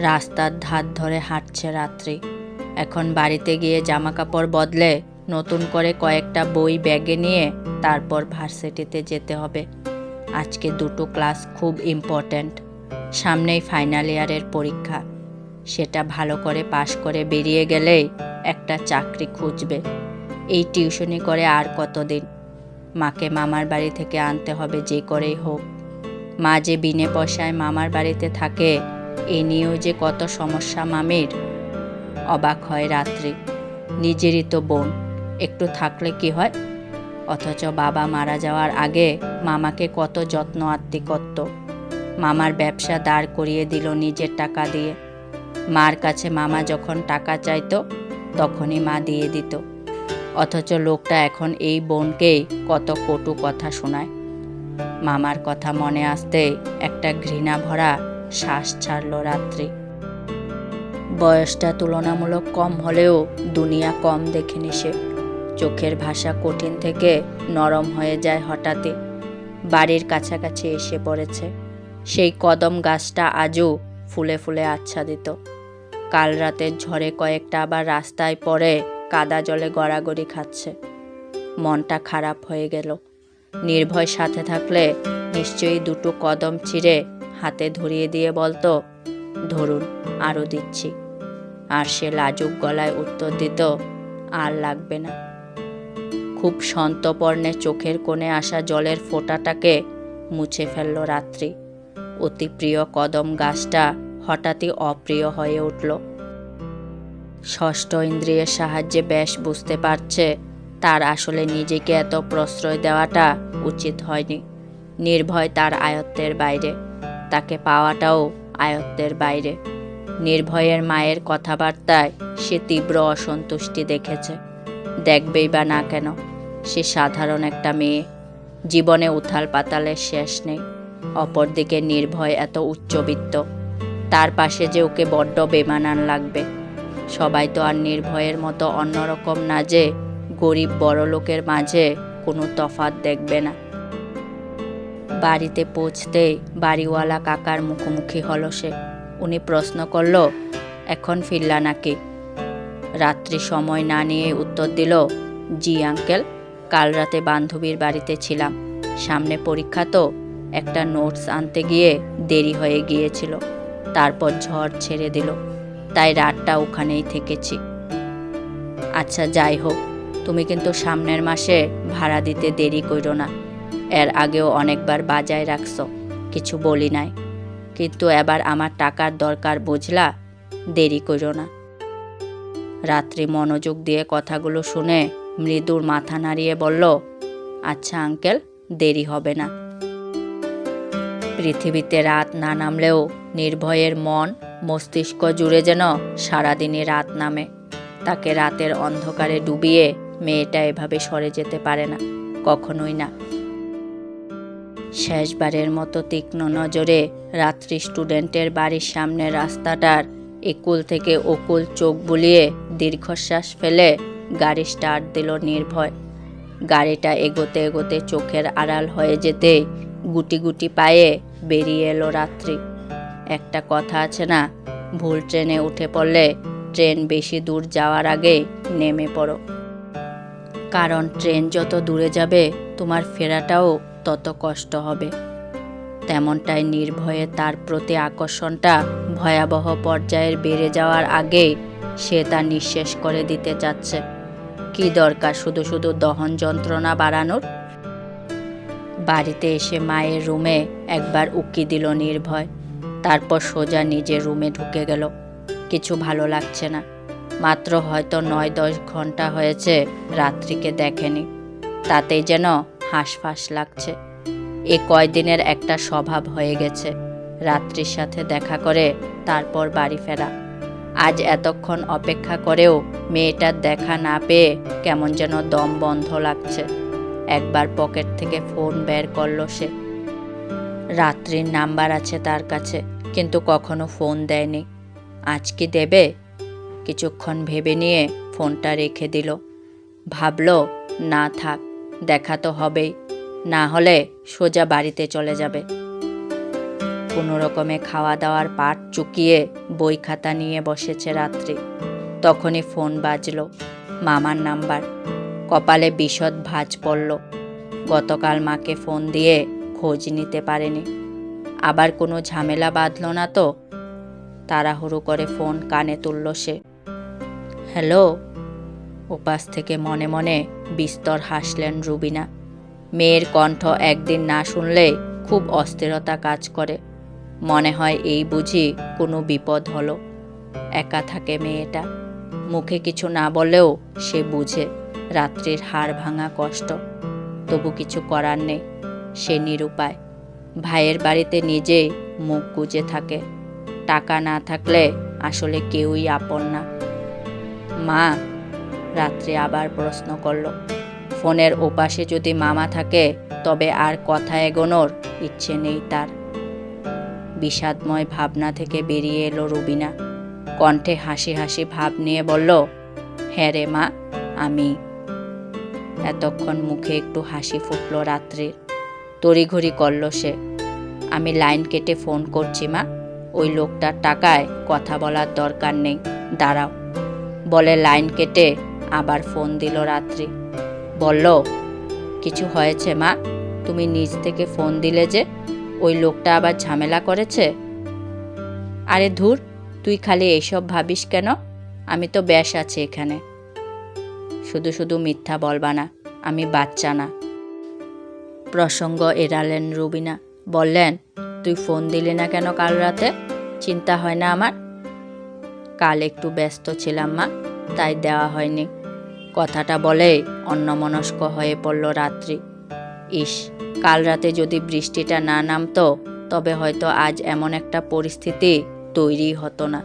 রাস্তার ধার ধরে হাঁটছে রাত্রি। এখন বাড়িতে গিয়ে জামা কাপড় বদলে নতুন করে কয়েকটা বই ব্যাগে নিয়ে তারপর ভার্সিটিতে যেতে হবে। আজকে দুটো ক্লাস খুব ইম্পর্ট্যান্ট। সামনেই ফাইনাল ইয়ারের পরীক্ষা। সেটা ভালো করে পাশ করে বেরিয়ে গেলেই একটা চাকরি খুঁজবে। এই টিউশনি করে আর কতদিন? মাকে মামার বাড়ি থেকে আনতে হবে যে করেই হোক। মা যে বিনে পয়সায় মামার বাড়িতে থাকে এ নিয়েও যে কত সমস্যা মামির। অবাক হয় রাত্রি। নিজেরই তো বোন, একটু থাকলে কি হয়? অথচ বাবা মারা যাওয়ার আগে মামাকে কত যত্ন আত্মি করত মামার ব্যবসা দাঁড় করিয়ে দিল নিজের টাকা দিয়ে। মার কাছে মামা যখন টাকা চাইতো, তখনই মা দিয়ে দিত। অথচ লোকটা এখন এই বোনকেই কত কটু কথা শোনায়। মামার কথা মনে আসতে একটা ঘৃণা ভরা শ্বাস ছাড়ল রাত্রি। বয়সটা তুলনামূলক কম হলেও দুনিয়া কম দেখেনি সে। চোখের ভাষা কঠিন থেকে নরম হয়ে যায় হঠাৎই বাড়ির কাছাকাছি এসে পড়েছে। সেই কদম গাছটা আজও ফুলে ফুলে আচ্ছাদিত। কাল রাতের ঝড়ে কয়েকটা আবার রাস্তায় পড়ে কাদা জলে গড়াগড়ি খাচ্ছে। মনটা খারাপ হয়ে গেল। নির্ভয় সাথে থাকলে নিশ্চয়ই দুটো কদম ছিঁড়ে হাতে ধরিয়ে দিয়ে বলতো ধরুন আরও দিচ্ছি। আর সে লাজুক গলায় উত্তর দিত, আর লাগবে না। খুব সন্তপর্ণে চোখের কোণে আসা জলের ফোঁটাটাকে মুছে ফেলল রাত্রি। অতি প্রিয় কদম গাছটা হঠাৎই অপ্রিয় হয়ে উঠল। ষষ্ঠ ইন্দ্রিয়ের সাহায্যে বেশ বুঝতে পারছে, তার আসলে নিজেকে এত প্রশ্রয় দেওয়াটা উচিত হয়নি। নির্ভয় তার আয়ত্তের বাইরে। তাকে পাওয়াটাও আয়ত্তের বাইরে। নির্ভয়ের মায়ের কথাবার্তায় সে তীব্র অসন্তুষ্টি দেখেছে। দেখবেই বা না কেন, সে সাধারণ একটা মেয়ে। জীবনে উথাল পাতালের শেষ নেই। অপরদিকে নির্ভয় এত উচ্চবিত্ত। তার পাশে যে ওকে বড্ড বেমানান লাগবে। সবাই তো আর নির্ভয়ের মতো অন্যরকম না যে, গরিব বড় লোকের মাঝে কোনো তফাৎ দেখবে না। বাড়িতে পৌঁছতে বাড়িওয়ালা কাকার মুখোমুখি হলো সে। উনি প্রশ্ন করল, এখন ফিরলা নাকি? রাত্রি সময় না নিয়ে উত্তর দিল, জি, আঙ্কেল, কাল রাতে বান্ধবীর বাড়িতে ছিলাম। সামনে পরীক্ষা তো, একটা নোটস আনতে গিয়ে দেরি হয়ে গিয়েছিল। তারপর ঝড় ছেড়ে দিল, তাই রাতটা ওখানেই থেকেছি। আচ্ছা যাই হোক, তুমি কিন্তু সামনের মাসে ভাড়া দিতে দেরি করো না। এর আগেও অনেকবার বাজায় রাখছো, কিছু বলি নাই। কিন্তু এবার আমার টাকার দরকার বুঝলা, দেরি করো না। রাত্রি মনোযোগ দিয়ে কথাগুলো শুনে মৃদুর মাথা নাড়িয়ে বলল আচ্ছা আঙ্কেল, দেরি হবে না। পৃথিবীতে রাত না নামলেও নির্ভয়ের মন মস্তিষ্ক জুড়ে যেন সারাদিনই রাত নামে। তাকে রাতের অন্ধকারে ডুবিয়ে মেয়েটা এভাবে সরে যেতে পারে না, কখনোই না। শেষবারের মতো তীক্ষ্ণ নজরে রাত্রি স্টুডেন্টের বাড়ির সামনে রাস্তাটার একুল থেকে ওকুল চোখ বুলিয়ে দীর্ঘশ্বাস ফেলে গাড়ি স্টার্ট দিল নির্ভয়। গাড়িটা এগোতে এগোতে চোখের আড়াল হয়ে যেতে গুটি গুটি পায়ে বেরিয়ে এলো রাত্রি। একটা কথা আছে না, ভুল ট্রেনে উঠে পড়লে ট্রেন বেশি দূর যাওয়ার আগে নেমে পড়ো। কারণ ট্রেন যত দূরে যাবে, তোমার ফেরাটাও তত কষ্ট হবে। তেমনটাই নির্ভয়ে তার প্রতি আকর্ষণটা ভয়াবহ পর্যায়ের বেড়ে যাওয়ার আগে সে তা নিঃশেষ করে দিতে চাচ্ছে। কি দরকার শুধু শুধু দহন যন্ত্রণা বাড়ানোর? বাড়িতে এসে মায়ের রুমে একবার উকি দিল নির্ভয়। তারপর সোজা নিজের রুমে ঢুকে গেল। কিছু ভালো লাগছে না। মাত্র হয়তো নয় দশ ঘণ্টা হয়েছে রাত্রিকে দেখেনি। তাতেই যেন হাঁসফাঁস লাগছে। এ কয়দিনের একটা স্বভাব হয়ে গেছে। রাত্রির সাথে দেখা করে তারপর বাড়ি ফেরা। আজ এতক্ষণ অপেক্ষা করেও মেয়েটার দেখা না পেয়ে কেমন যেন দম বন্ধ লাগছে। একবার পকেট থেকে ফোন বের করল সে। রাত্রির নাম্বার আছে তার কাছে, কিন্তু কখনো ফোন দেয়নি। আজ কি দেবে? কিছুক্ষণ ভেবে নিয়ে ফোনটা রেখে দিল। ভাবলো, না থাক দেখা তো হবেই না হলে সোজা বাড়িতে চলে যাবে। কোনো রকমে খাওয়া দাওয়ার পাট চুকিয়ে বই খাতা নিয়ে বসেছে রাত্রি। তখনই ফোন বাজলো, মামার নাম্বার। কপালে বিশদ ভাঁজ পড়ল, গতকাল মাকে ফোন দিয়ে খোঁজ নিতে পারেনি। আবার কোনো ঝামেলা বাঁধল না তো? তাড়াহুড়ো করে ফোন কানে তুলল সে। হ্যালো? উপাস থেকে মনে মনে বিস্তর হাসলেন রুবিনা। মেয়ের কণ্ঠ একদিন না শুনলে খুব অস্থিরতা কাজ করে। মনে হয় এই বুঝি কোনো বিপদ হলো। একা থাকে মেয়েটা। মুখে কিছু না বলেও সে বুঝে রাত্রির হাড় ভাঙা কষ্ট। তবু কিছু করার নেই, সে নিরুপায়। ভাইয়ের বাড়িতে নিজেই মুখ গুজে থাকে। টাকা না থাকলে আসলে কেউই আপন না। মা রাত্রি আবার প্রশ্ন করল, ফোনের ওপাশে যদি মামা থাকে, তবে আর কথা এগোনোর ইচ্ছে নেই তার বিষাদময় ভাবনা থেকে বেরিয়ে এলো রুবিনা। কণ্ঠে হাসি হাসি ভাব নিয়ে বলল হ্যাঁ রে মা, আমি এতক্ষণ মুখে একটু হাসি ফুটল রাত্রির। তড়িঘড়ি করল সে, আমি লাইন কেটে ফোন করছি মা, ওই লোকটার টাকায় কথা বলার দরকার নেই, দাঁড়াও বলে লাইন কেটে আবার ফোন দিল রাত্রি। বলল, কিছু হয়েছে মা? তুমি নিজ থেকে ফোন দিলে যে ওই লোকটা আবার ঝামেলা করেছে? আরে ধুর, তুই খালি এইসব ভাবিস কেন? আমি তো ব্যাস আছি এখানে। শুধু শুধু মিথ্যা বলবা না, আমি বাচ্চা না। প্রসঙ্গ এড়ালেন রুবিনা। বললেন, তুই ফোন দিলি না কেন কাল রাতে? চিন্তা হয় না আমার? কাল একটু ব্যস্ত ছিলাম মা, তাই দেওয়া হয়নি। কথাটা বলে অন্যমনস্ক হয়ে পড়ল রাত্রি। ইস, কাল রাতে যদি বৃষ্টিটা না নামতো, তবে হয়তো আজ এমন একটা পরিস্থিতি তৈরি হতো না।